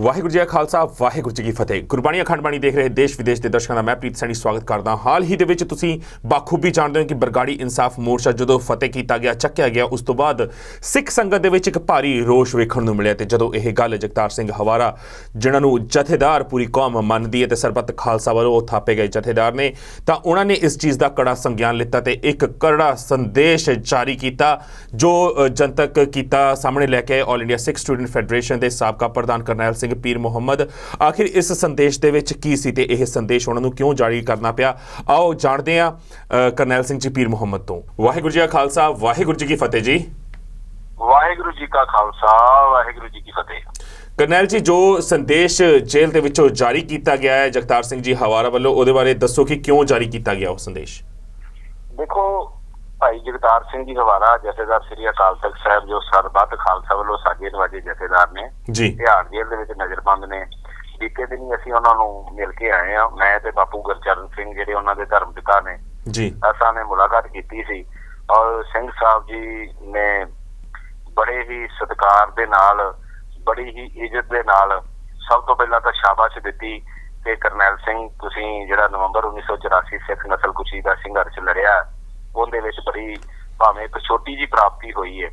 ਵਾਹਿਗੁਰੂ ਜੀ ਕਾ ਖਾਲਸਾ, ਵਾਹਿਗੁਰੂ ਜੀ ਕੀ ਫਤਿਹ। ਗੁਰਬਾਣੀ ਅਖੰਡ ਬਾਣੀ ਦੇਖ ਰਹੇ ਦੇਸ਼ ਵਿਦੇਸ਼ ਦੇ ਦਰਸ਼ਕਾਂ ਦਾ ਮੈਂ ਪ੍ਰੀਤ ਸੈਣੀ ਸਵਾਗਤ ਕਰਦਾ ਹਾਲ ਹੀ ਦੇ ਵਿੱਚ ਤੁਸੀਂ ਬਾਖੂਬੀ ਜਾਣਦੇ ਹੋ ਕਿ ਬਰਗਾੜੀ ਇਨਸਾਫ ਮੋਰਚਾ ਜਦੋਂ ਫਤਿਹ ਕੀਤਾ ਗਿਆ, ਚੱਕਿਆ ਗਿਆ, ਉਸ ਤੋਂ ਬਾਅਦ ਸਿੱਖ ਸੰਗਤ ਦੇ ਵਿੱਚ ਇੱਕ ਭਾਰੀ ਰੋਸ਼ ਵੇਖਣ ਨੂੰ ਮਿਲਿਆ ਤੇ ਜਦੋਂ ਇਹ ਗੱਲ ਜਗਤਾਰ ਸਿੰਘ ਹਵਾਰਾ, ਜਿਨ੍ਹਾਂ ਨੂੰ ਜਥੇਦਾਰ ਪੂਰੀ ਕੌਮ ਮੰਨਦੀ ਹੈ ਤੇ ਸਰਬੱਤ ਖਾਲਸਾ ਵੱਲੋਂ ਉਹ ਥਾਪੇ ਗਏ ਜਥੇਦਾਰ ਨੇ, ਤਾਂ ਉਹਨਾਂ ਨੇ ਇਸ ਚੀਜ਼ ਦਾ ਕੜਾ ਸੰਗਿਆਨ ਲਿੱਤਾ ਤੇ ਇੱਕ ਕੜਾ ਸੰਦੇਸ਼ ਜਾਰੀ ਕੀਤਾ, ਜੋ ਜਨਤਕ ਕੀਤਾ ਸਾਹਮਣੇ ਲੈ ਕੇ All India Sikh Student Federation ਦੇ ਸਾਬਕਾ ਪ੍ਰਧਾਨ ਕਰਨੈਲ ਸਿੰਘ ਪੀਰ ਮੁਹੰਮਦ। ਆਖਿਰ ਇਸ ਸੰਦੇਸ਼ ਦੇ ਵਿੱਚ ਕੀ ਸੀ ਤੇ ਇਹ ਸੰਦੇਸ਼ ਉਹਨਾਂ ਨੂੰ ਕਿਉਂ ਜਾਰੀ ਕਰਨਾ ਪਿਆ? ਆਓ ਜਾਣਦੇ ਹਾਂ ਕਰਨੈਲ ਸਿੰਘ ਜੀ ਪੀਰ ਮੁਹੰਮਦ ਤੋਂ। ਵਾਹਿਗੁਰੂ ਜੀ ਕਾ ਖਾਲਸਾ ਵਾਹਿਗੁਰੂ ਜੀ ਕੀ ਫਤਿਹ ਜੀ। ਵਾਹਿਗੁਰੂ ਜੀ ਕਾ ਖਾਲਸਾ ਵਾਹਿਗੁਰੂ ਜੀ ਕੀ ਫਤਿਹ। ਕਰਨੈਲ ਜੀ ਜੋ ਸੰਦੇਸ਼ ਜੇਲ੍ਹ ਦੇ ਵਿੱਚੋਂ ਜਾਰੀ ਕੀਤਾ ਗਿਆ ਹੈ ਜਗਤਾਰ ਸਿੰਘ ਜੀ ਹਵਾਰਾ ਵੱਲੋਂ ਉਹਦੇ ਬਾਰੇ ਦੱਸੋ ਕਿ ਕਿਉਂ ਜਾਰੀ ਕੀਤਾ ਗਿਆ ਉਹ ਸੰਦੇਸ਼? ਦੇਖੋ ਭਾਈ ਜਗਤਾਰ ਸਿੰਘ ਜੀ ਹਵਾਰਾ ਜਥੇਦਾਰ ਸ੍ਰੀ ਅਕਾਲ ਤਖਤ ਸਾਹਿਬ ਜੋ ਸਰਬੱਤ ਖਾਲਸਾ ਵੱਲੋਂ ਸਾਜੇ ਨਵਾਜੇ ਜਥੇਦਾਰ ਨੇ ਜੀ। ਤਿਹਾੜ ਜੇਲ੍ਹ ਦੇ ਵਿੱਚ ਨਜ਼ਰਬੰਦ ਨੇ। ਬੀਤੇ ਦਿਨੀ ਅਸੀਂ ਉਹਨਾਂ ਨੂੰ ਮਿਲ ਕੇ ਆਏ ਆ ਮੈਂ ਤੇ ਬਾਪੂ ਗੁਰਚਰਨ ਸਿੰਘ ਜਿਹੜੇ ਉਹਨਾਂ ਦੇ ਧਰਮ ਪਿਤਾ ਨੇ ਜੀ। ਅਸਾਂ ਨੇ ਮੁਲਾਕਾਤ ਕੀਤੀ ਸੀ ਔਰ ਸਿੰਘ ਸਾਹਿਬ ਜੀ ਨੇ ਬੜੇ ਹੀ ਸਤਿਕਾਰ ਦੇ ਨਾਲ ਬੜੀ ਹੀ ਇੱਜ਼ਤ ਦੇ ਨਾਲ ਸਭ ਤੋਂ ਪਹਿਲਾਂ ਤਾਂ ਸ਼ਾਬਾਸ਼ ਦਿੱਤੀ ਕਿ ਕਰਨੈਲ ਸਿੰਘ ਤੁਸੀਂ ਜਿਹੜਾ ਨਵੰਬਰ 1984 ਸਿੱਖ ਨਸਲਕੁਸ਼ੀ ਦਾ ਸੰਘਰਸ਼ ਲੜਿਆ ਉਹਦੇ ਵਿੱਚ ਬੜੀ ਭਾਵੇਂ ਇੱਕ ਛੋਟੀ ਜੀ ਪ੍ਰਾਪਤੀ ਹੋਈ ਹੈ।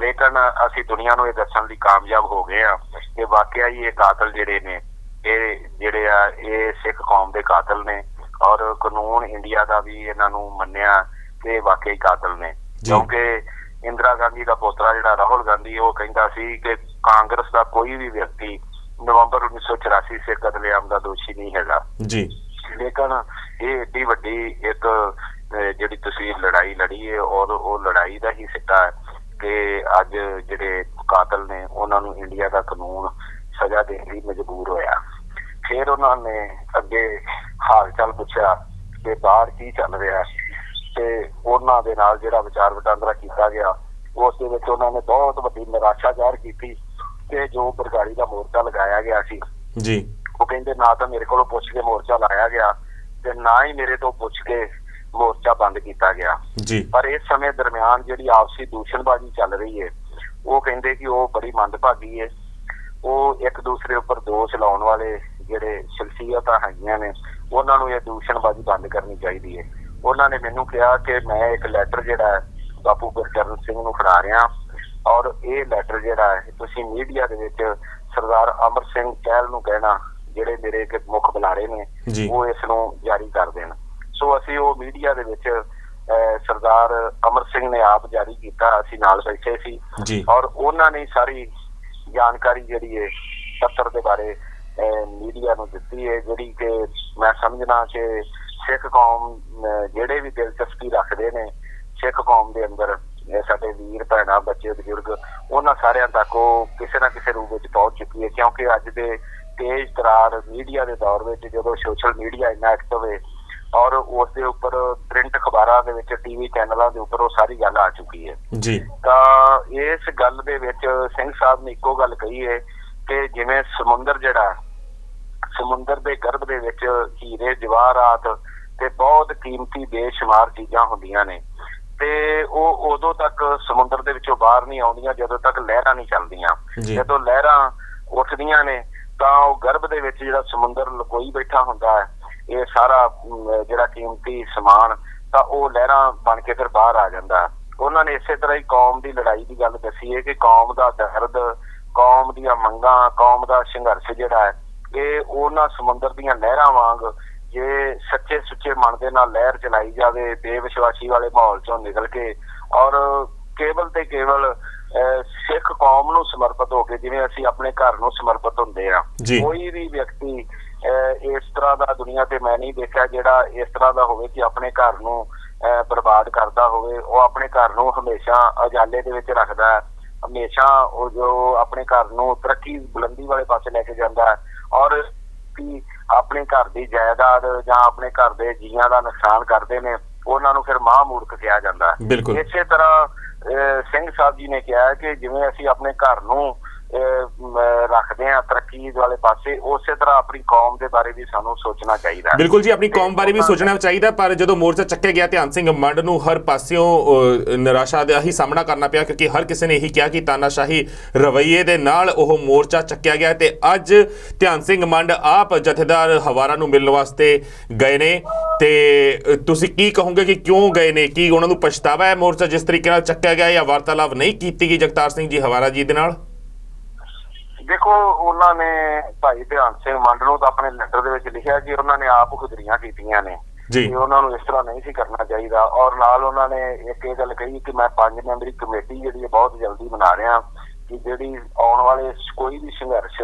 ਲੇਕਿਨ ਅਸੀਂ ਦੁਨੀਆ ਨੂੰ ਇਹ ਦੱਸਣ ਲਈ ਕਾਮਯਾਬ ਹੋ ਗਏ ਆ ਕਿ ਵਾਕਿਆ ਹੀ ਇਹ ਕਾਤਲ ਜਿਹੜੇ ਨੇ ਇਹ ਜਿਹੜੇ ਆ ਇਹ ਸਿੱਖ ਕੌਮ ਦੇ ਕਾਤਲ ਨੇ ਔਰ ਕਾਨੂੰਨ ਇੰਡੀਆ ਦਾ ਵੀ ਇਹਨਾਂ ਨੂੰ ਮੰਨਿਆ ਕਿ ਇਹ ਵਾਕਈ ਕਾਤਲ ਨੇ। ਕਿਉਂਕਿ ਇੰਦਰਾ ਗਾਂਧੀ ਦਾ ਪੋਤਰਾ ਜਿਹੜਾ ਰਾਹੁਲ ਗਾਂਧੀ ਉਹ ਕਹਿੰਦਾ ਸੀ ਕਿ ਕਾਂਗਰਸ ਦਾ ਕੋਈ ਵੀ ਵਿਅਕਤੀ ਨਵੰਬਰ 1984 ਸੇ ਕਤਲੇਆਮ ਦਾ ਦੋਸ਼ੀ ਨਹੀਂ ਹੈਗਾ। ਜੀ। ਲੇਕਿਨ ਇਹ ਏਡੀ ਵੱਡੀ ਇੱਕ ਜਿਹੜੀ ਤੁਸੀਂ ਲੜਾਈ ਲੜੀ ਹੈ ਔਰ ਉਹ ਲੜਾਈ ਦਾ ਹੀ ਸਿੱਟਾ ਹੈ ਕਿ ਅੱਜ ਜਿਹੜੇ ਕਾਤਲ ਨੇ ਉਹਨਾਂ ਨੂੰ ਇੰਡੀਆ ਦਾ ਕਾਨੂੰਨ ਸਜ਼ਾ ਦੇਣ ਲਈ ਮਜਬੂਰ ਹੋਇਆ। ਫਿਰ ਉਹਨਾਂ ਨੇ ਅੱਗੇ ਹਾਲ ਚਾਲ ਪੁੱਛਿਆ ਕਿ ਬਾਹਰ ਕੀ ਚੱਲ ਰਿਹਾ ਹੈ ਤੇ ਉਹਨਾਂ ਦੇ ਨਾਲ ਜਿਹੜਾ ਵਿਚਾਰ ਵਟਾਂਦਰਾ ਕੀਤਾ ਗਿਆ ਉਸ ਦੇ ਵਿੱਚ ਉਹਨਾਂ ਨੇ ਬਹੁਤ ਵੱਡੀ ਨਿਰਾਸ਼ਾ ਜ਼ਾਹਰ ਕੀਤੀ ਕਿ ਜੋ ਬਰਗਾੜੀ ਦਾ ਮੋਰਚਾ ਲਗਾਇਆ ਗਿਆ ਸੀ ਜੀ। ਉਹ ਕਹਿੰਦੇ ਨਾ ਤਾਂ ਮੇਰੇ ਕੋਲੋਂ ਪੁੱਛ ਕੇ ਮੋਰਚਾ ਲਾਇਆ ਗਿਆ ਤੇ ਨਾ ਹੀ ਮੇਰੇ ਤੋਂ ਪੁੱਛ ਕੇ ਮੋਰਚਾ ਬੰਦ ਕੀਤਾ ਗਿਆ। ਜੀ। ਪਰ ਇਸ ਸਮੇਂ ਦਰਮਿਆਨ ਜਿਹੜੀ ਆਪਸੀ ਦੂਸ਼ਣਬਾਜ਼ੀ ਚੱਲ ਰਹੀ ਹੈ ਉਹ ਕਹਿੰਦੇ ਕਿ ਉਹ ਬੜੀ ਮੰਦਭਾਗੀ ਹੈ ਉਹ ਇੱਕ ਦੂਸਰੇ ਉੱਪਰ ਦੋਸ਼ ਲਾਉਣ ਵਾਲੇ ਜਿਹੜੇ ਸ਼ਖਸੀਅਤਾਂ ਹੈਗੀਆਂ ਨੇ ਉਹਨਾਂ ਨੂੰ ਇਹ ਦੂਸ਼ਣਬਾਜ਼ੀ ਬੰਦ ਕਰਨੀ ਚਾਹੀਦੀ ਹੈ ਉਹਨਾਂ ਨੇ ਮੈਨੂੰ ਕਿਹਾ ਕਿ ਮੈਂ ਇੱਕ ਲੈਟਰ ਜਿਹੜਾ ਹੈ ਬਾਪੂ ਗੁਰਚਰਨ ਸਿੰਘ ਨੂੰ ਫੜਾ ਰਿਹਾ। ਔਰ ਇਹ ਲੈਟਰ ਜਿਹੜਾ ਹੈ ਤੁਸੀਂ ਮੀਡੀਆ ਦੇ ਵਿੱਚ ਸਰਦਾਰ ਅਮਰ ਸਿੰਘ ਕਹਿਲ ਨੂੰ ਕਹਿਣਾ ਜਿਹੜੇ ਮੇਰੇ ਇੱਕ ਮੁੱਖ ਬੁਲਾਰੇ ਨੇ। ਉਹ ਇਸ ਨੂੰ ਜਾਰੀ ਕਰ ਦੇਣ। ਸੋ ਅਸੀਂ ਉਹ ਮੀਡੀਆ ਦੇ ਵਿੱਚ ਸਰਦਾਰ ਅਮਰ ਸਿੰਘ ਨੇ ਆਪ ਜਾਰੀ ਕੀਤਾ ਅਸੀਂ ਨਾਲ ਬੈਠੇ ਸੀ ਔਰ ਉਹਨਾਂ ਨੇ ਸਾਰੀ ਜਾਣਕਾਰੀ ਜਿਹੜੀ ਹੈ ਪੱਤਰ ਦੇ ਬਾਰੇ ਮੀਡੀਆ ਨੂੰ ਦਿੱਤੀ ਹੈ ਜਿਹੜੀ ਕਿ ਮੈਂ ਸਮਝਣਾ ਕਿ ਸਿੱਖ ਕੌਮ ਜਿਹੜੇ ਵੀ ਦਿਲਚਸਪੀ ਰੱਖਦੇ ਨੇ ਸਿੱਖ ਕੌਮ ਦੇ ਅੰਦਰ ਸਾਡੇ ਵੀਰ ਭੈਣਾਂ ਬੱਚੇ ਬਜ਼ੁਰਗ ਉਹਨਾਂ ਸਾਰਿਆਂ ਤੱਕ ਉਹ ਕਿਸੇ ਨਾ ਕਿਸੇ ਰੂਪ ਵਿੱਚ ਪਹੁੰਚ ਚੁੱਕੀ ਹੈ ਕਿਉਂਕਿ ਅੱਜ ਦੇ ਤੇਜ਼ ਤਰਾਰ ਮੀਡੀਆ ਦੇ ਦੌਰ ਵਿੱਚ ਜਦੋਂ ਸੋਸ਼ਲ ਮੀਡੀਆ ਇੰਨਾ ਐਕਟਿਵ ਹੈ ਔਰ ਉਸ ਦੇ ਉੱਪਰ ਪ੍ਰਿੰਟ ਅਖਬਾਰਾਂ ਦੇ ਵਿੱਚ ਟੀਵੀ ਚੈਨਲਾਂ ਦੇ ਉੱਪਰ ਉਹ ਸਾਰੀ ਗੱਲ ਆ ਚੁੱਕੀ ਹੈ। ਜੀ। ਤਾਂ ਇਸ ਗੱਲ ਦੇ ਵਿੱਚ ਸਿੰਘ ਸਾਹਿਬ ਨੇ ਇੱਕੋ ਗੱਲ ਕਹੀ ਹੈ ਕਿ ਜਿਵੇਂ ਸਮੁੰਦਰ ਜਿਹੜਾ ਸਮੁੰਦਰ ਦੇ ਗਰਭ ਦੇ ਵਿੱਚ ਹੀਰੇ ਜਵਾਹਰਾਤ ਤੇ ਬਹੁਤ ਕੀਮਤੀ ਬੇਸ਼ੁਮਾਰ ਚੀਜ਼ਾਂ ਹੁੰਦੀਆਂ ਨੇ ਤੇ ਉਹ ਉਦੋਂ ਤੱਕ ਸਮੁੰਦਰ ਦੇ ਵਿੱਚੋਂ ਬਾਹਰ ਨਹੀਂ ਆਉਂਦੀਆਂ ਜਦੋਂ ਤੱਕ ਲਹਿਰਾਂ ਨਹੀਂ ਚੱਲਦੀਆਂ। ਜਦੋਂ ਲਹਿਰਾਂ ਉੱਠਦੀਆਂ ਨੇ ਤਾਂ ਉਹ ਗਰਭ ਦੇ ਵਿੱਚ ਜਿਹੜਾ ਸਮੁੰਦਰ ਲਕੋਈ ਬੈਠਾ ਹੁੰਦਾ ਹੈ ਇਹ ਸਾਰਾ ਜਿਹੜਾ ਕੀਮਤੀ ਸਮਾਨ ਤਾਂ ਉਹ ਲਹਿਰਾਂ ਬਣ ਕੇ ਫਿਰ ਬਾਹਰ ਆ ਜਾਂਦਾ। ਉਹਨਾਂ ਨੇ ਇਸੇ ਤਰ੍ਹਾਂ ਹੀ ਕੌਮ ਦੀ ਲੜਾਈ ਦੀ ਗੱਲ ਦੱਸੀ ਹੈ ਕਿ ਕੌਮ ਦਾ ਦਰਦ ਕੌਮ ਦੀਆਂ ਮੰਗਾਂ ਕੌਮ ਦਾ ਸੰਘਰਸ਼ ਜਿਹੜਾ ਹੈ ਇਹ ਉਹਨਾਂ ਸਮੁੰਦਰ ਦੀਆਂ ਲਹਿਰਾਂ ਵਾਂਗ ਜੇ ਸੱਚੇ ਸੁੱਚੇ ਮਨ ਦੇ ਨਾਲ ਲਹਿਰ ਚਲਾਈ ਜਾਵੇ ਬੇਵਿਸ਼ਵਾਸੀ ਵਾਲੇ ਮਾਹੌਲ ਚੋਂ ਨਿਕਲ ਕੇ ਔਰ ਕੇਵਲ ਤੇ ਕੇਵਲ ਸਿੱਖ ਕੌਮ ਨੂੰ ਸਮਰਪਿਤ ਹੋ ਕੇ ਜਿਵੇਂ ਅਸੀਂ ਆਪਣੇ ਘਰ ਨੂੰ ਸਮਰਪਿਤ ਹੁੰਦੇ ਆ। ਕੋਈ ਵੀ ਵਿਅਕਤੀ ਇਸ ਤਰ੍ਹਾਂ ਦਾ ਦੁਨੀਆ ਤੇ ਮੈਂ ਨਹੀਂ ਦੇਖਿਆ ਜਿਹੜਾ ਇਸ ਤਰ੍ਹਾਂ ਦਾ ਹੋਵੇ ਕਿ ਆਪਣੇ ਘਰ ਨੂੰ ਬਰਬਾਦ ਕਰਦਾ ਹੋਵੇ। ਉਹ ਆਪਣੇ ਘਰ ਨੂੰ ਹਮੇਸ਼ਾ ਅਜਾਲੇ ਦੇ ਵਿੱਚ ਰੱਖਦਾ ਹੈ। ਹਮੇਸ਼ਾ ਉਹ ਜੋ ਆਪਣੇ ਘਰ ਨੂੰ ਤਰੱਕੀ ਬੁਲੰਦੀ ਵਾਲੇ ਪਾਸੇ ਲੈ ਕੇ ਜਾਂਦਾ ਹੈ। ਔਰ ਕਿ ਆਪਣੇ ਘਰ ਦੀ ਜਾਇਦਾਦ ਜਾਂ ਆਪਣੇ ਘਰ ਦੇ ਜੀਆਂ ਦਾ ਨੁਕਸਾਨ ਕਰਦੇ ਨੇ ਉਹਨਾਂ ਨੂੰ ਫਿਰ ਮਾਂ ਮੂਰਖ ਕਿਹਾ ਜਾਂਦਾ ਹੈ। ਇਸੇ ਤਰ੍ਹਾਂ ਸਿੰਘ ਸਾਹਿਬ ਜੀ ਨੇ ਕਿਹਾ ਕਿ ਜਿਵੇਂ ਅਸੀਂ ਆਪਣੇ ਘਰ ਨੂੰ ਰੱਖਦੇ ਆ ਤਰੱਕੀ ਵਾਲੇ ਪਾਸੇ ਉਸੇ ਤਰ੍ਹਾਂ ਆਪਣੀ ਕੌਮ ਦੇ ਬਾਰੇ ਵੀ ਸਾਨੂੰ ਸੋਚਣਾ ਚਾਹੀਦਾ। ਬਿਲਕੁਲ ਜੀ ਆਪਣੀ ਕੌਮ ਬਾਰੇ ਵੀ ਸੋਚਣਾ ਚਾਹੀਦਾ ਪਰ ਜਦੋਂ ਮੋਰਚਾ ਚੱਕਿਆ ਗਿਆ ਧਿਆਨ ਸਿੰਘ ਮੰਡ ਨੂੰ ਹਰ ਪਾਸਿਓਂ ਨਿਰਾਸ਼ਾ ਦਾ ਹੀ ਸਾਹਮਣਾ ਕਰਨਾ ਪਿਆ ਕਿਉਂਕਿ ਹਰ ਕਿਸੇ ਨੇ ਇਹੀ ਕਿਹਾ ਕਿ ਤਾਨਾਸ਼ਾਹੀ ਰਵੱਈਏ ਦੇ ਨਾਲ ਉਹ ਮੋਰਚਾ ਚੱਕਿਆ ਗਿਆ ਤੇ ਅੱਜ ਧਿਆਨ ਸਿੰਘ ਮੰਡ ਆਪ ਜਥੇਦਾਰ ਹਵਾਰਾ ਨੂੰ ਮਿਲਣ ਵਾਸਤੇ ਗਏ ਨੇ। ਤੇ ਤੁਸੀਂ ਕੀ ਕਹੋਗੇ ਕਿ ਕਿਉਂ ਗਏ ਨੇ? ਕੀ ਉਹਨਾਂ ਨੂੰ ਪਛਤਾਵਾ ਹੈ ਮੋਰਚਾ ਜਿਸ ਤਰੀਕੇ ਨਾਲ ਚੱਕਿਆ ਗਿਆ ਜਾਂ ਵਾਰਤਾਲਾਪ ਨਹੀਂ ਕੀਤੀ ਗਈ ਜਗਤਾਰ ਸਿੰਘ ਜੀ ਹਵਾਰਾ ਜੀ ਦੇ ਨਾਲ? ਦੇਖੋ ਉਹਨਾਂ ਨੇ ਭਾਈ ਧਿਆਨ ਸਿੰਘ ਮੰਡ ਨੂੰ ਤਾਂ ਆਪਣੇ ਲੈਟਰ ਦੇ ਵਿੱਚ ਲਿਖਿਆ ਕਿ ਉਹਨਾਂ ਨੇ ਆਪ ਖੁਦਰੀਆਂ ਕੀਤੀਆਂ ਨੇ ਜੀ। ਉਹਨਾਂ ਨੂੰ ਇਸ ਤਰ੍ਹਾਂ ਨਹੀਂ ਸੀ ਕਰਨਾ ਚਾਹੀਦਾ। ਔਰ ਨਾਲ ਉਹਨਾਂ ਨੇ ਇੱਕ ਇਹ ਗੱਲ ਕਹੀ ਕਿ ਮੈਂ ਪੰਜ ਮੈਂਬਰੀ ਕਮੇਟੀ ਜਿਹੜੀ ਹੈ ਬਹੁਤ ਜਲਦੀ ਬਣਾ ਰਿਹਾ ਕਿ ਜਿਹੜੀ ਆਉਣ ਵਾਲੇ ਕੋਈ ਵੀ ਸੰਘਰਸ਼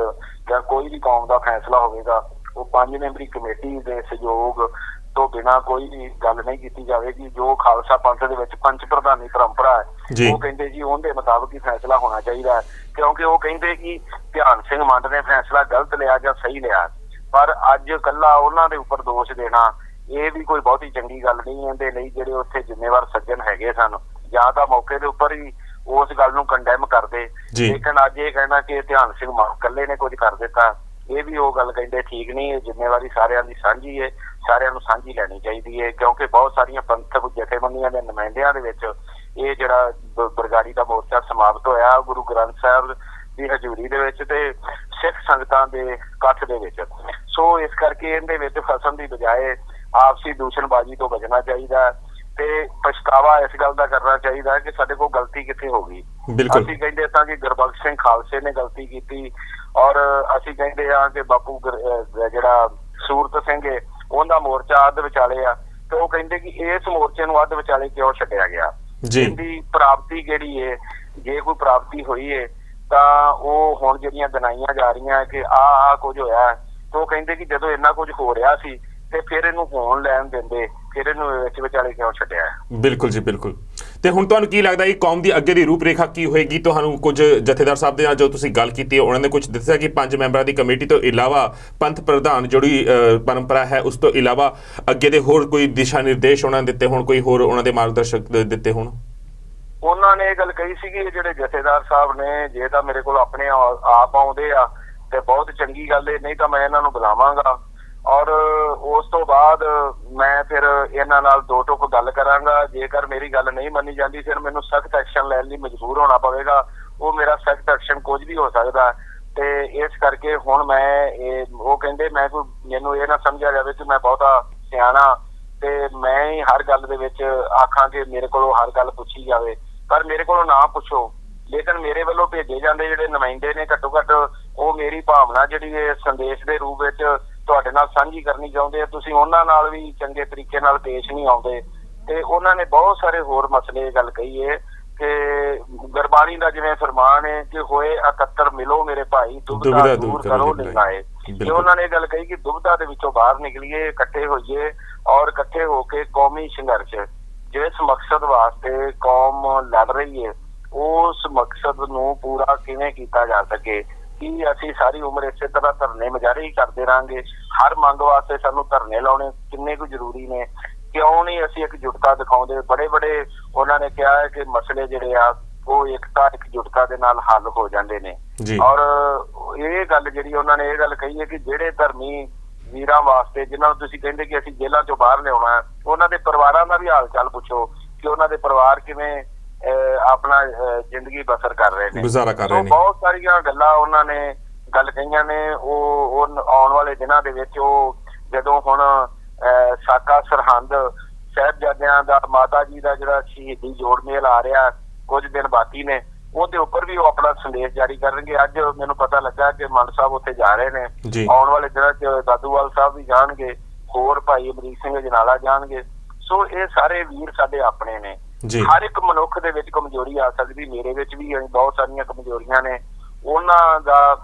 ਜਾਂ ਕੋਈ ਵੀ ਕੌਮ ਦਾ ਫੈਸਲਾ ਹੋਵੇਗਾ ਉਹ ਪੰਜ ਮੈਂਬਰੀ ਕਮੇਟੀ ਦੇ ਸਹਿਯੋਗ ਤੋਂ ਬਿਨਾ ਕੋਈ ਗੱਲ ਨਹੀਂ ਕੀਤੀ ਜਾਵੇਗੀ। ਜੋ ਖਾਲਸਾ ਪੰਥ ਦੇ ਵਿੱਚ ਪੰਜ ਪ੍ਰਧਾਨੀ ਪਰੰਪਰਾ। ਹੈ ਉਹ ਕਹਿੰਦੇ ਜੀ ਉਹਦੇ ਮੁਤਾਬਕ ਹੀ ਫੈਸਲਾ ਹੋਣਾ ਚਾਹੀਦਾ ਕਿਉਂਕਿ ਉਹ ਕਹਿੰਦੇ ਕਿ ਧਿਆਨ ਸਿੰਘ ਮੰਡ ਨੇ ਫੈਸਲਾ ਗਲਤ ਲਿਆ ਜਾਂ ਸਹੀ ਲਿਆ। ਪਰ ਅੱਜ ਕੱਲਾ ਉਹਨਾਂ ਦੇ ਉੱਪਰ ਦੋਸ਼ ਦੇਣਾ ਇਹ ਵੀ ਕੋਈ ਬਹੁਤੀ ਚੰਗੀ ਗੱਲ ਨਹੀਂ ਇਹਦੇ ਲਈ ਜਿਹੜੇ ਉੱਥੇ ਜ਼ਿੰਮੇਵਾਰ ਸੱਜਣ ਹੈਗੇ ਸਨ ਜਾਂ ਤਾਂ ਮੌਕੇ ਦੇ ਉੱਪਰ ਹੀ ਉਸ ਗੱਲ ਨੂੰ ਕੰਡੈਮ ਕਰਦੇ। ਲੇਕਿਨ ਅੱਜ ਇਹ ਕਹਿਣਾ ਕਿ ਧਿਆਨ ਸਿੰਘ ਮਾਨ ਇਕੱਲੇ ਨੇ ਕੁਝ ਕਰ ਦਿੱਤਾ। ਇਹ ਵੀ ਉਹ ਗੱਲ ਕਹਿੰਦੇ ਠੀਕ ਨਹੀਂ ਇਹ ਜ਼ਿੰਮੇਵਾਰੀ ਸਾਰਿਆਂ ਦੀ ਸਾਂਝੀ ਹੈ ਸਾਰਿਆਂ ਨੂੰ ਸਾਂਝੀ ਲੈਣੀ ਚਾਹੀਦੀ ਹੈ ਕਿਉਂਕਿ ਬਹੁਤ ਸਾਰੀਆਂ ਪੰਥਕ ਜਥੇਬੰਦੀਆਂ ਦੇ ਨੁਮਾਇੰਦਿਆਂ ਦੇ ਵਿੱਚ ਇਹ ਜਿਹੜਾ ਬਰਗਾੜੀ ਦਾ ਮੋਰਚਾ ਸਮਾਪਤ ਹੋਇਆ ਗੁਰੂ ਗ੍ਰੰਥ ਸਾਹਿਬ ਦੀ ਹਜ਼ੂਰੀ ਦੇ ਵਿੱਚ ਤੇ ਸਿੱਖ ਸੰਗਤਾਂ ਦੇ ਇਕੱਠ ਦੇ ਵਿੱਚ। ਸੋ ਇਸ ਕਰਕੇ ਇਹਦੇ ਵਿੱਚ ਫਸਣ ਦੀ ਬਜਾਏ ਆਪਸੀ ਦੂਸ਼ਣਬਾਜ਼ੀ ਤੋਂ ਬਚਣਾ ਚਾਹੀਦਾ ਤੇ ਪਛਤਾਵਾ ਇਸ ਗੱਲ ਦਾ ਕਰਨਾ ਚਾਹੀਦਾ ਕਿ ਸਾਡੇ ਕੋਲ ਗਲਤੀ ਕਿੱਥੇ ਹੋ ਗਈ। ਅਸੀਂ ਕਹਿੰਦੇ ਤਾਂ ਕਿ ਗੁਰਬਖਸ਼ ਸਿੰਘ ਖਾਲਸੇ ਨੇ ਗਲਤੀ ਕੀਤੀ ਔਰ ਅਸੀਂ ਕਹਿੰਦੇ ਆ ਕਿ ਬਾਪੂ ਜਿਹੜਾ ਸੂਰਤ ਸਿੰਘ ਹੈ ਉਹਦਾ ਮੋਰਚਾ ਅੱਧ ਵਿਚਾਲੇ ਆ। ਤੇ ਉਹ ਕਹਿੰਦੇ ਕਿ ਇਸ ਮੋਰਚੇ ਨੂੰ ਅੱਧ ਵਿਚਾਲੇ ਕਿਉਂ ਛੱਡਿਆ ਗਿਆ? ਜੀ। ਇਹਦੀ ਪ੍ਰਾਪਤੀ ਕਿਹੜੀ ਹੈ ਜੇ ਕੋਈ ਪ੍ਰਾਪਤੀ ਹੋਈ ਹੈ ਤਾਂ ਉਹ ਹੁਣ ਜਿਹੜੀਆਂ ਦਨਾਈਆਂ ਜਾ ਰਹੀਆਂ ਕਿ ਆ ਆ ਕੁਝ ਹੋਇਆ। ਤੇ ਉਹ ਕਹਿੰਦੇ ਕਿ ਜਦੋਂ ਇੰਨਾ ਕੁਝ ਹੋ ਰਿਹਾ ਸੀ ਤੇ ਫਿਰ ਇਹਨੂੰ ਹੋਣ ਲੈਣ ਦਿੰਦੇ ਫਿਰ ਇਹਨੂੰ ਵਿੱਚ ਵਿਚਾਲੇ ਕਿਉਂ ਛੱਡਿਆ? ਬਿਲਕੁਲ ਜੀ ਬਿਲਕੁਲ। ਤੇ ਹੁਣ ਤੁਹਾਨੂੰ ਕੀ ਲੱਗਦਾ ਇਹ ਕੌਮ ਦੀ ਅੱਗੇ ਦੀ ਰੂਪਰੇਖਾ ਕੀ ਹੋਏਗੀ? ਤੁਹਾਨੂੰ ਕੁਝ ਜਥੇਦਾਰ ਸਾਹਿਬ ਦੇ ਨਾਲ ਜੋ ਤੁਸੀਂ ਗੱਲ ਕੀਤੀ, ਉਹਨਾਂ ਨੇ ਕੁਝ ਦੱਸਿਆ ਕਿ ਪੰਜ ਮੈਂਬਰਾਂ ਦੀ ਕਮੇਟੀ ਤੋਂ ਇਲਾਵਾ ਪੰਥ ਪ੍ਰਧਾਨ ਜਿਹੜੀ ਪਰੰਪਰਾ ਹੈ, ਉਸ ਤੋਂ ਇਲਾਵਾ ਅੱਗੇ ਦੇ ਹੋਰ ਕੋਈ ਦਿਸ਼ਾ ਨਿਰਦੇਸ਼ ਉਹਨਾਂ ਨੇ ਦਿੱਤੇ ਹੋਣ, ਕੋਈ ਹੋਰ ਉਹਨਾਂ ਦੇ ਮਾਰਗਦਰਸ਼ਕ ਦਿੱਤੇ ਹੋਣ? ਉਹਨਾਂ ਨੇ ਇਹ ਗੱਲ ਕਹੀ ਸੀ ਕਿ ਜਿਹੜੇ ਜਥੇਦਾਰ ਸਾਹਿਬ ਨੇ, ਜੇ ਤਾਂ ਮੇਰੇ ਕੋਲ ਆਪਣੇ ਆਪ ਆਉਂਦੇ ਆ, ਤੇ ਬਹੁਤ ਚੰਗੀ ਗੱਲ ਹੈ ਨਹੀਂ ਤਾਂ ਮੈਂ ਇਹਨਾਂ ਨੂੰ ਬੁਲਾਵਾਂਗਾ। ਔਰ ਉਸ ਤੋਂ ਬਾਅਦ ਮੈਂ ਫਿਰ ਇਹਨਾਂ ਨਾਲ ਦੋ ਟੁਕ ਗੱਲ ਕਰਾਂਗਾ। ਜੇਕਰ ਮੇਰੀ ਗੱਲ ਨਹੀਂ ਮੰਨੀ ਜਾਂਦੀ, ਫਿਰ ਮੈਨੂੰ ਸਖਤ ਐਕਸ਼ਨ ਲੈਣ ਲਈ ਮਜਬੂਰ ਹੋਣਾ ਪਵੇਗਾ। ਉਹ ਮੇਰਾ ਸਖਤ ਐਕਸ਼ਨ ਕੁਝ ਵੀ ਹੋ ਸਕਦਾ। ਤੇ ਇਸ ਕਰਕੇ ਹੁਣ ਮੈਂ ਇਹ, ਉਹ ਕਹਿੰਦੇ, ਮੈਂ ਕੋਈ, ਮੈਨੂੰ ਇਹ ਨਾ ਸਮਝਿਆ ਜਾਵੇ ਕਿ ਮੈਂ ਬਹੁਤਾ ਸਿਆਣਾ ਤੇ ਮੈਂ ਹੀ ਹਰ ਗੱਲ ਦੇ ਵਿੱਚ ਆਖਾਂ ਕਿ ਮੇਰੇ ਕੋਲੋਂ ਹਰ ਗੱਲ ਪੁੱਛੀ ਜਾਵੇ। ਪਰ ਮੇਰੇ ਕੋਲੋਂ ਨਾ ਪੁੱਛੋ। ਲੇਕਿਨ ਮੇਰੇ ਵੱਲੋਂ ਭੇਜੇ ਜਾਂਦੇ ਜਿਹੜੇ ਨੁਮਾਇੰਦੇ ਨੇ ਘੱਟੋ ਘੱਟ, ਉਹ ਮੇਰੀ ਭਾਵਨਾ ਜਿਹੜੀ ਹੈ ਸੰਦੇਸ਼ ਦੇ ਰੂਪ ਵਿੱਚ ਤੁਹਾਡੇ ਨਾਲ ਸਾਂਝੀ ਕਰਨੀ ਚਾਹੁੰਦੇ ਆ ਤੁਸੀਂ ਉਹਨਾਂ ਨਾਲ ਵੀ ਚੰਗੇ ਤਰੀਕੇ ਨਾਲ ਪੇਸ਼ ਨਹੀਂ ਆਉਂਦੇ ਤੇ ਉਹਨਾਂ ਨੇ ਬਹੁਤ ਸਾਰੇ ਹੋਰ ਮਸਲੇ ਇਹ ਗੱਲ ਕਹੀ ਹੈ ਕਿ ਗੁਰਬਾਣੀ ਦਾ ਜਿਵੇਂ ਫਰਮਾਨ ਹੈ ਕਿ ਹੋਏ ਇਕੱਤਰ ਮਿਲੋ ਮੇਰੇ ਭਾਈ ਦੁਬਿਧਾ ਦੂਰ ਕਰੋ। ਨਿਰਣਾਏ ਤੇ। ਉਹਨਾਂ ਨੇ ਇਹ ਗੱਲ ਕਹੀ ਕਿ ਦੁਬਿਧਾ ਦੇ ਵਿੱਚੋਂ ਬਾਹਰ ਨਿਕਲੀਏ ਇਕੱਠੇ ਹੋਈਏ ਔਰ ਇਕੱਠੇ ਹੋ ਕੇ ਕੌਮੀ ਸੰਘਰਸ਼ ਜਿਸ ਮਕਸਦ ਵਾਸਤੇ ਕੌਮ ਲੜ ਰਹੀ ਹੈ ਉਸ ਮਕਸਦ ਨੂੰ ਪੂਰਾ ਕਿਵੇਂ ਕੀਤਾ ਜਾ ਸਕੇ ਕੀ ਅਸੀਂ ਸਾਰੀ ਉਮਰ ਇਸੇ ਤਰ੍ਹਾਂ ਧਰਨੇ ਮਜਾਰੇ ਹੀ ਕਰਦੇ ਰਾਂਗੇ ਹਰ ਮੰਗ ਵਾਸਤੇ ਸਾਨੂੰ ਧਰਨੇ ਲਾਉਣੇ ਕਿੰਨੇ ਕੁ ਜ਼ਰੂਰੀ ਨੇ। ਕਿਉਂ ਨਹੀਂ ਅਸੀਂ ਇੱਕ ਜੁਟਤਾ ਦਿਖਾਉਂਦੇ? ਬੜੇ ਬੜੇ ਉਹਨਾਂ ਨੇ ਕਿਹਾ ਹੈ ਕਿ ਮਸਲੇ ਜਿਹੜੇ ਆ ਉਹ ਇਕਤਾ ਇੱਕ ਜੁਟਤਾ ਦੇ ਨਾਲ ਹੱਲ ਹੋ ਜਾਂਦੇ ਨੇ। ਔਰ ਇਹ ਗੱਲ ਜਿਹੜੀ ਉਹਨਾਂ ਨੇ ਇਹ ਗੱਲ ਕਹੀ ਹੈ ਕਿ ਜਿਹੜੇ ਧਰਮੀ ਵੀਰਾਂ ਵਾਸਤੇ ਜਿਨ੍ਹਾਂ ਨੂੰ ਤੁਸੀਂ ਕਹਿੰਦੇ ਕਿ ਅਸੀਂ ਜੇਲ੍ਹਾਂ ਚੋਂ ਬਾਹਰ ਲਿਆਉਣਾ ਉਹਨਾਂ ਦੇ ਪਰਿਵਾਰਾਂ ਦਾ ਵੀ ਹਾਲ ਚਾਲ ਪੁੱਛੋ ਕਿ ਉਹਨਾਂ ਦੇ ਪਰਿਵਾਰ ਕਿਵੇਂ ਆਪਣਾ ਜ਼ਿੰਦਗੀ ਬਸਰ ਕਰ ਰਹੇ ਨੇ। ਗੁਜ਼ਾਰਾ ਕਰ ਰਹੇ ਨੇ। ਬਹੁਤ ਸਾਰੀਆਂ ਗੱਲਾਂ ਉਹਨਾਂ ਨੇ ਗੱਲ ਕਹੀਆਂ ਨੇ। ਉਹ ਉਹ ਆਉਣ ਵਾਲੇ ਦਿਨਾਂ ਦੇ ਵਿੱਚ ਉਹ ਜਦੋਂ ਹੁਣ ਸਾਕਾ ਸਰਹੰਦ ਸਾਹਿਬਜ਼ਾਦਿਆਂ ਦਾ ਮਾਤਾ ਜੀ ਦਾ ਜਿਹੜਾ ਸ਼ਹੀਦੀ ਜੋੜ ਮੇਲ ਆ ਰਿਹਾ ਕੁਝ ਦਿਨ ਬਾਕੀ ਨੇ ਉਹਦੇ ਉੱਪਰ ਵੀ ਉਹ ਆਪਣਾ ਸੰਦੇਸ਼ ਜਾਰੀ ਕਰਨਗੇ। ਅੱਜ ਮੈਨੂੰ ਪਤਾ ਲੱਗਾ ਕਿ ਮਨ ਸਾਹਿਬ ਉੱਥੇ ਜਾ ਰਹੇ ਨੇ। ਆਉਣ ਵਾਲੇ ਦਿਨਾਂ 'ਚ ਦਾਦੂਵਾਲ ਸਾਹਿਬ ਵੀ ਜਾਣਗੇ ਹੋਰ ਭਾਈ ਅਮਰੀਕ ਸਿੰਘ ਜਨਾਲਾ ਜਾਣਗੇ। ਸੋ ਇਹ ਸਾਰੇ ਵੀਰ ਸਾਡੇ ਆਪਣੇ ਨੇ। ਜੀ। ਹਰ ਇੱਕ ਮਨੁੱਖ ਦੇ ਵਿੱਚ ਕਮਜ਼ੋਰੀ ਆ ਸਕਦੀ, ਮੇਰੇ ਵਿੱਚ ਵੀ ਬਹੁਤ ਸਾਰੀਆਂ ਕਮਜ਼ੋਰੀਆਂ ਨੇ। ਉਹਨਾਂ ਦਾ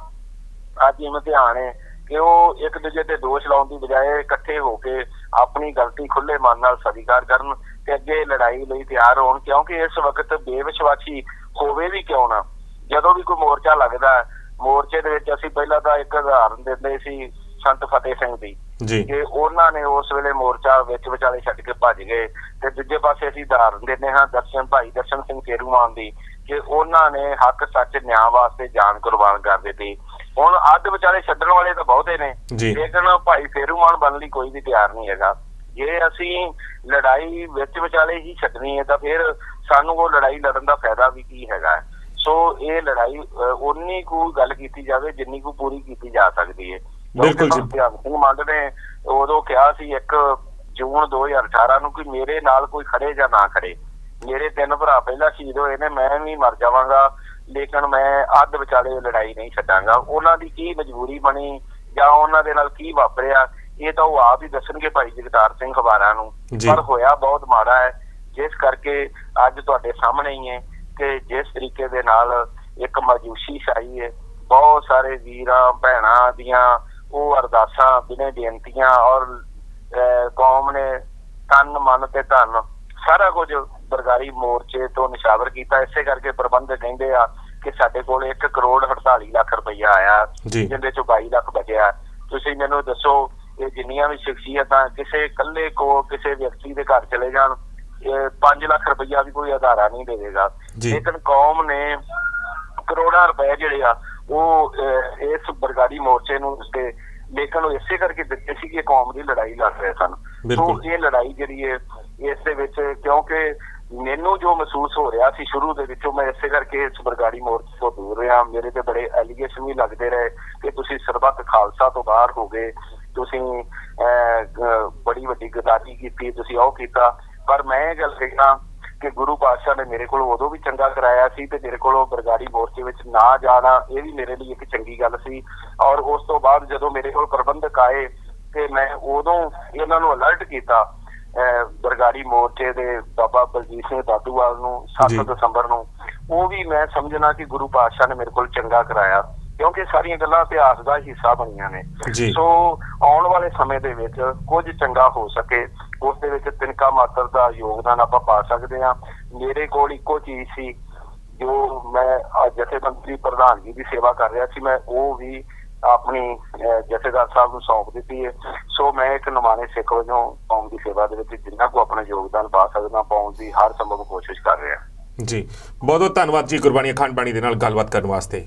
ਅੱਜ ਇਹ ਧਿਆਨ ਹੈ ਕਿ ਉਹ ਇੱਕ ਦੂਜੇ ਤੇ ਦੋਸ਼ ਲਾਉਣ ਦੀ ਬਜਾਏ ਇਕੱਠੇ ਹੋ ਕੇ ਆਪਣੀ ਗਲਤੀ ਖੁੱਲੇ ਮਨ ਨਾਲ ਸਵੀਕਾਰ ਕਰਨ ਤੇ ਅੱਗੇ ਲੜਾਈ ਲਈ ਤਿਆਰ ਹੋਣ, ਕਿਉਂਕਿ ਇਸ ਵਕਤ ਬੇਵਿਸ਼ਵਾਸੀ ਹੋਵੇ ਵੀ ਕਿਉਂ ਨਾ? ਜਦੋਂ ਵੀ ਕੋਈ ਮੋਰਚਾ ਲੱਗਦਾ, ਮੋਰਚੇ ਦੇ ਵਿੱਚ ਅਸੀਂ ਪਹਿਲਾਂ ਤਾਂ ਇੱਕ ਉਦਾਹਰਨ ਦਿੰਦੇ ਸੀ ਸੰਤ ਫਤਿਹ ਸਿੰਘ ਦੀ। ਜੀ। ਕਿ ਉਹਨਾਂ ਨੇ ਉਸ ਵੇਲੇ ਮੋਰਚਾ ਵਿੱਚ ਵਿਚਾਲੇ ਛੱਡ ਕੇ ਭੱਜ ਗਏ ਤੇ ਦੂਜੇ ਪਾਸੇ ਅਸੀਂ ਉਦਾਹਰਨ ਦਿੰਦੇ ਹਾਂ ਦਰਸ਼ਨ ਭਾਈ ਦਰਸ਼ਨ ਸਿੰਘ ਕੇਰੂਮਾਨ ਦੀ ਕਿ ਉਹਨਾਂ ਨੇ ਹੱਕ ਸੱਚ ਨਿਆਂ ਵਾਸਤੇ ਜਾਨ ਕੁਰਬਾਨ ਕਰ ਦਿੱਤੀ। ਹੁਣ ਅੱਧ ਵਿਚਾਲੇ ਛੱਡਣ ਵਾਲੇ ਤਾਂ ਬਹੁਤੇ ਨੇ। ਜੀ। ਲੇਕਿਨ ਭਾਈ ਫੇਰੂਮਾਨ ਬਣਨ ਲਈ ਕੋਈ ਵੀ ਤਿਆਰ ਨਹੀਂ ਹੈਗਾ। ਜੇ ਅਸੀਂ ਲੜਾਈ ਵਿੱਚ ਵਿਚਾਲੇ ਹੀ ਛੱਡਣੀ ਹੈ ਤਾਂ ਫਿਰ ਸਾਨੂੰ ਉਹ ਲੜਾਈ ਲੜਨ ਦਾ ਫਾਇਦਾ ਵੀ ਕੀ ਹੈਗਾ। ਸੋ ਇਹ ਲੜਾਈ ਉਨੀ ਕੁ ਗੱਲ ਕੀਤੀ ਜਾਵੇ ਜਿੰਨੀ ਕੁ ਪੂਰੀ ਕੀਤੀ ਜਾ ਸਕਦੀ ਹੈ। ਬਿਲਕੁਲ ਜੀ। ਧਿਆਨ ਸਿੰਘ ਮੰਡ ਨੇ ਉਦੋਂ ਕਿਹਾ ਸੀ ਇੱਕ ਜੂਨ 2018 ਨੂੰ ਕਿ ਮੇਰੇ ਨਾਲ ਕੋਈ ਖੜੇ ਜਾਂ ਨਾ ਖੜੇ। ਮੇਰੇ ਤਿੰਨ ਭਰਾ ਪਹਿਲਾਂ ਸ਼ਹੀਦ ਹੋਏ ਨੇ ਮੈਂ ਵੀ ਮਰ ਜਾਵਾਂਗਾ ਲੇਕਿਨ ਮੈਂ ਅੱਧ ਵਿਚਾਲੇ ਲੜਾਈ ਨਹੀਂ ਛੱਡਾਂਗਾ। ਉਹਨਾਂ ਦੀ ਕੀ ਮਜਬੂਰੀ ਬਣੀ ਜਾਂ ਉਹਨਾਂ ਦੇ ਨਾਲ ਕੀ ਵਾਪਰਿਆ ਇਹ ਤਾਂ ਉਹ ਆਪ ਹੀ ਦੱਸਣਗੇ ਭਾਈ ਜਗਤਾਰ ਸਿੰਘ ਖਬਾਰਾਂ ਨੂੰ। ਪਰ ਹੋਇਆ ਬਹੁਤ ਮਾੜਾ ਹੈ। ਜਿਸ ਕਰਕੇ ਅੱਜ ਤੁਹਾਡੇ ਸਾਹਮਣੇ ਹੀ ਹੈ ਕਿ ਜਿਸ ਤਰੀਕੇ ਦੇ ਨਾਲ ਇੱਕ ਮਾਯੂਸੀ ਛਾਈ ਹੈ। ਬਹੁਤ ਸਾਰੇ ਵੀਰਾਂ ਭੈਣਾਂ ਦੀਆਂ ਉਹ ਅਰਦਾਸਾਂ ਬਿਨੇ ਬੇਨਤੀਆਂ ਔਰ ਕੌਮ ਨੇ ਤਨ ਮਨ ਤੇ ਧਨ ਸਾਰਾ ਕੁਝ ਬਰਗਾਰੀ ਮੋਰਚੇ ਤੋਂ ਨਿਸ਼ਾਵਰ ਕੀਤਾ ਇਸੇ ਕਰਕੇ ਪ੍ਰਬੰਧਕ ਕਹਿੰਦੇ ਆ ਕਿ ਸਾਡੇ ਕੋਲ 1 ਕਰੋੜ 48 ਲੱਖ ਰੁਪਈਆ ਆਇਆ। ਜਿਹਦੇ ਚੋਂ 22 ਲੱਖ ਬਚਿਆ ਤੁਸੀਂ ਮੈਨੂੰ ਦੱਸੋ ਇਹ ਜਿੰਨੀਆਂ ਵੀ ਸ਼ਖਸੀਅਤਾਂ ਕਿਸੇ ਇਕੱਲੇ ਕੋ ਕਿਸੇ ਵਿਅਕਤੀ ਦੇ ਘਰ ਚਲੇ ਜਾਣ ਇਹ 5 ਲੱਖ ਰੁਪਈਆ ਵੀ ਕੋਈ ਆਧਾਰਾ ਨਹੀਂ ਦੇਵੇਗਾ। ਲੇਕਿਨ ਕੌਮ ਨੇ ਕਰੋੜਾਂ ਰੁਪਏ ਜਿਹੜੇ ਆ ਉਹ ਇਸ ਬਰਗਾੜੀ ਮੋਰਚੇ ਨੂੰ ਦਿੱਤੇ ਲੇਕਿਨ ਉਹ ਇਸੇ ਕਰਕੇ ਦਿੱਤੇ ਸੀ ਕਿ ਇਹ ਕੌਮ ਦੀ ਲੜਾਈ ਲੜ ਰਹੇ ਸਨ। ਸੋ ਇਹ ਲੜਾਈ ਜਿਹੜੀ ਹੈ ਇਸ ਦੇ ਵਿੱਚ ਕਿਉਂਕਿ ਮੈਨੂੰ ਜੋ ਮਹਿਸੂਸ ਹੋ ਰਿਹਾ ਸੀ ਸ਼ੁਰੂ ਦੇ ਵਿੱਚੋਂ ਮੈਂ ਇਸੇ ਕਰਕੇ ਇਸ ਬਰਗਾੜੀ ਮੋਰਚੇ ਤੋਂ ਦੂਰ ਰਿਹਾ। ਮੇਰੇ ਤੇ ਬੜੇ ਐਲੀਗੇਸ਼ਨ ਵੀ ਲੱਗਦੇ ਰਹੇ ਕਿ ਤੁਸੀਂ ਸਰਬੱਤ ਖਾਲਸਾ ਤੋਂ ਬਾਹਰ ਹੋ ਗਏ। ਤੁਸੀਂ ਬੜੀ ਵੱਡੀ ਗਦਾਰੀ ਕੀਤੀ ਤੁਸੀਂ ਉਹ ਕੀਤਾ। ਪਰ ਮੈਂ ਇਹ ਗੱਲ ਕਹਿਣਾ ਕਿ ਗੁਰੂ ਪਾਤਸ਼ਾਹ ਨੇ ਮੇਰੇ ਕੋਲ ਉਦੋਂ ਵੀ ਚੰਗਾ ਕਰਾਇਆ ਸੀ ਤੇ ਮੇਰੇ ਕੋਲੋਂ ਬਰਗਾੜੀ ਮੋਰਚੇ ਵਿੱਚ ਨਾ ਜਾਣਾ ਇਹ ਵੀ ਮੇਰੇ ਲਈ ਇੱਕ ਚੰਗੀ ਗੱਲ ਸੀ। ਔਰ ਉਸ ਤੋਂ ਬਾਅਦ ਜਦੋਂ ਮੇਰੇ ਕੋਲ ਪ੍ਰਬੰਧਕ ਆਏ ਤੇ ਮੈਂ ਉਦੋਂ ਇਹਨਾਂ ਨੂੰ ਅਲਰਟ ਕੀਤਾ ਬਰਗਾੜੀ ਮੋਰਚੇ ਦੇ ਬਾਬਾ ਬਲਜੀਤ ਸਿੰਘ ਦਾਦੂਵਾਲ ਨੂੰ 7 ਜੀ। ਦਸੰਬਰ ਨੂੰ। ਉਹ ਵੀ ਮੈਂ ਸਮਝਣਾ ਕਿ ਗੁਰੂ ਪਾਤਸ਼ਾਹ ਨੇ ਮੇਰੇ ਕੋਲ ਚੰਗਾ ਕਰਾਇਆ। ਕਿਉਂਕਿ ਸਾਰੀਆਂ ਗੱਲਾਂ ਇਤਿਹਾਸ ਦਾ ਹਿੱਸਾ ਬਣੀਆਂ ਨੇ। ਜੀ। ਸੋ ਆਉਣ ਵਾਲੇ ਸਮੇਂ ਦੇ ਵਿੱਚ ਕੁਝ ਚੰਗਾ ਹੋ ਸਕੇ। ਉਸ ਦੇ ਵਿੱਚ ਤਿਨਕਾ ਮਾਤਰ ਦਾ ਯੋਗਦਾਨ ਆਪਾਂ ਪਾ ਸਕਦੇ ਹਾਂ। ਮੇਰੇ ਕੋਲ ਇੱਕੋ ਚੀਜ਼ ਸੀ ਜੋ ਮੈਂ ਜਥੇਬੰਦੀ ਪ੍ਰਧਾਨਗੀ ਦੀ ਸੇਵਾ ਕਰ ਰਿਹਾ ਸੀ। ਮੈਂ ਉਹ ਵੀ ਆਪਣੀ ਜਥੇਦਾਰ ਸਾਹਿਬ ਨੂੰ ਸੌਂਪ ਦਿੱਤੀ ਹੈ। ਸੋ ਮੈਂ ਇੱਕ ਨਮਾਣੇ ਸਿੱਖ ਵਜੋਂ ਕੌਮ ਦੀ ਸੇਵਾ ਦੇ ਵਿੱਚ ਜਿੰਨਾ ਕੋ ਆਪਣਾ ਯੋਗਦਾਨ ਪਾ ਸਕਦਾ ਪਾਉਣ ਦੀ ਹਰ ਸੰਭਵ ਕੋਸ਼ਿਸ਼ ਕਰ ਰਿਹਾ। ਜੀ। ਬਹੁਤ ਬਹੁਤ ਧੰਨਵਾਦ ਜੀ ਗੁਰਬਾਣੀ ਅਖੰਡ ਬਾਣੀ ਦੇ ਨਾਲ ਗੱਲਬਾਤ ਕਰਨ ਵਾਸਤੇ।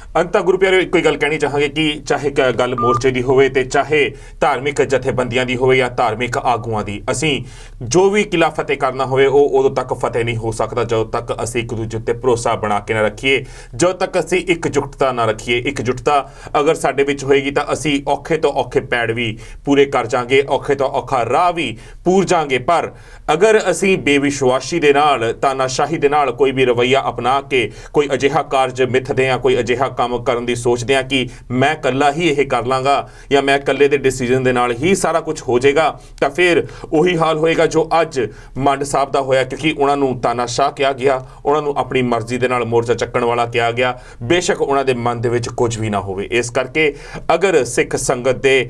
ਅੰਤਾ ਗੁਰੂ ਪਿਆਰਿਓ, ਇੱਕੋ ਹੀ ਗੱਲ ਕਹਿਣੀ ਚਾਹਾਂਗੇ ਕਿ ਚਾਹੇ ਕ- ਗੱਲ ਮੋਰਚੇ ਦੀ ਹੋਵੇ ਤੇ ਚਾਹੇ ਧਾਰਮਿਕ ਜਥੇਬੰਦੀਆਂ ਦੀ ਹੋਵੇ ਜਾਂ ਧਾਰਮਿਕ ਆਗੂਆਂ ਦੀ, ਅਸੀਂ ਜੋ ਵੀ ਕਿਲਾ ਫਤਿਹ ਕਰਨਾ ਹੋਵੇ, ਉਹ ਉਦੋਂ ਤੱਕ ਫਤਿਹ ਨਹੀਂ ਹੋ ਸਕਦਾ ਜਦੋਂ ਤੱਕ ਅਸੀਂ ਇੱਕ ਦੂਜੇ ਉੱਤੇ ਭਰੋਸਾ ਬਣਾ ਕੇ ਨਾ ਰੱਖੀਏ। ਜਦੋਂ ਤੱਕ ਅਸੀਂ ਇਕਜੁੱਟਤਾ ਨਾ ਰੱਖੀਏ, ਇਕਜੁੱਟਤਾ ਅਗਰ ਸਾਡੇ ਵਿੱਚ ਹੋਏਗੀ ਤਾਂ ਅਸੀਂ ਔਖੇ ਤੋਂ ਔਖੇ ਪੈੜ ਵੀ ਪੂਰੇ ਕਰ ਜਾਾਂਗੇ, ਔਖੇ ਤੋਂ ਔਖਾ ਰਾਹ ਵੀ ਪੂਰ ਜਾਾਂਗੇ। ਪਰ ਅਗਰ ਅਸੀਂ ਬੇਵਿਸ਼ਵਾਸੀ ਦੇ ਨਾਲ, ਤਾਨਾਸ਼ਾਹੀ ਦੇ ਨਾਲ ਕੋਈ ਵੀ ਰਵਈਆ ਅਪਣਾ ਕੇ ਕੋਈ ਅਜਿਹਾ ਕਾਰਜ ਮਿੱਥਦੇ ਆ ਕੋਈ ਅਜਿਹਾ ਕੰਮ ਕਰਨ ਦੀ ਸੋਚਦੇ ਆ ਕਿ ਮੈਂ ਇਕੱਲਾ ਹੀ ਇਹ ਕਰ ਲਾਂਗਾ ਜਾਂ ਮੈਂ ਇਕੱਲੇ ਦੇ ਡਿਸੀਜਨ ਦੇ ਨਾਲ ਹੀ ਸਾਰਾ ਕੁਝ ਹੋ ਜਾਏਗਾ, ਤਾਂ ਫਿਰ ਉਹੀ ਹਾਲ ਹੋਏਗਾ ਜੋ ਅੱਜ ਮੰਡ ਸਾਹਿਬ ਦਾ ਹੋਇਆ, ਕਿਉਂਕਿ ਉਹਨਾਂ ਨੂੰ ਤਾਨਾਸ਼ਾਹ ਕਿਹਾ ਗਿਆ, ਉਹਨਾਂ ਨੂੰ ਆਪਣੀ ਮਰਜ਼ੀ ਦੇ ਨਾਲ ਮੋਰਚਾ ਚੱਕਣ ਵਾਲਾ ਕਿਹਾ ਗਿਆ। ਬੇਸ਼ੱਕ ਉਹਨਾਂ ਦੇ ਮਨ ਦੇ ਵਿੱਚ ਕੁਝ ਵੀ ਨਾ ਹੋਵੇ। ਇਸ ਕਰਕੇ ਅਗਰ ਸਿੱਖ ਸੰਗਤ ਦੇ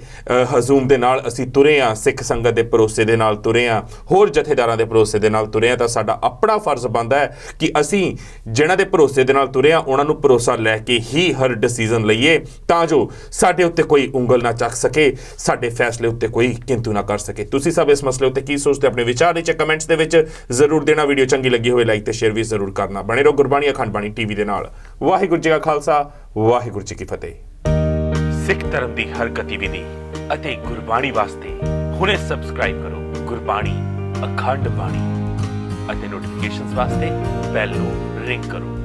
ਹਜ਼ੂਮ ਦੇ ਨਾਲ ਅਸੀਂ ਤੁਰੇ ਆ ਸਿੱਖ ਸੰਗਤ ਦੇ ਭਰੋਸੇ ਦੇ ਨਾਲ ਤੁਰੇ ਆ ਹੋਰ ਜਥੇਦਾਰਾਂ ਦੇ ਭਰੋਸੇ ਦੇ ਨਾਲ ਤੁਰੇ ਆ ਤਾਂ ਸਾਡਾ ਆਪਣਾ ਫਰਜ਼ ਬਣਦਾ ਹੈ ਕਿ ਅਸੀਂ ਜਿਨ੍ਹਾਂ ਦੇ ਭਰੋਸੇ ਦੇ ਨਾਲ ਤੁਰੇ ਆ ਉਹਨਾਂ ਨੂੰ ਭਰੋਸਾ ਲੈ ਕੇ ਹੀ ਹਰ ਡਿਸੀਜਨ ਲਈਏ ਤਾਂ ਜੋ ਸਾਡੇ ਉੱਤੇ ਕੋਈ ਉਂਗਲ ਨਾ ਚੱਕ ਸਕੇ, ਸਾਡੇ ਫੈਸਲੇ ਉੱਤੇ ਕੋਈ ਕਿੰਤੂ ਨਾ ਕਰ ਸਕੇ। ਤੁਸੀਂ ਸਭ ਇਸ ਮਸਲੇ ਉੱਤੇ ਕੀ ਸੋਚਦੇ ਆਪਣੇ ਵਿਚਾਰ ਨੀਚੇ ਕਮੈਂਟਸ ਦੇ ਵਿੱਚ ਜ਼ਰੂਰ ਦੇਣਾ। ਵੀਡੀਓ ਚੰਗੀ ਲੱਗੀ ਹੋਵੇ ਲਾਈਕ ਤੇ ਸ਼ੇਅਰ ਵੀ ਜ਼ਰੂਰ ਕਰਨਾ। ਬਣੇ ਰਹੋ ਗੁਰਬਾਣੀ ਅਖੰਡ ਬਾਣੀ ਟੀਵੀ ਦੇ ਨਾਲ। ਵਾਹਿਗੁਰੂ ਜੀ ਕਾ ਖਾਲਸਾ, ਵਾਹਿਗੁਰੂ ਜੀ ਕੀ ਫਤਿਹ। ਸਿੱਖ ਧਰਮ ਦੀ ਹਰ ਗਤੀਵਿਧੀ ਅਤੇ ਗੁਰਬਾਣੀ ਵਾਸਤੇ ਹੁਣੇ ਸਬਸਕ੍ਰਾਈਬ ਕਰੋ ਗੁਰਬਾਣੀ ਅਖੰਡ ਬਾਣੀ ਅਤੇ ਨੋਟੀਫਿਕੇਸ਼ਨਸ ਵਾਸਤੇ ਬੈਲ ਨੂੰ ਰਿੰਗ ਕਰੋ।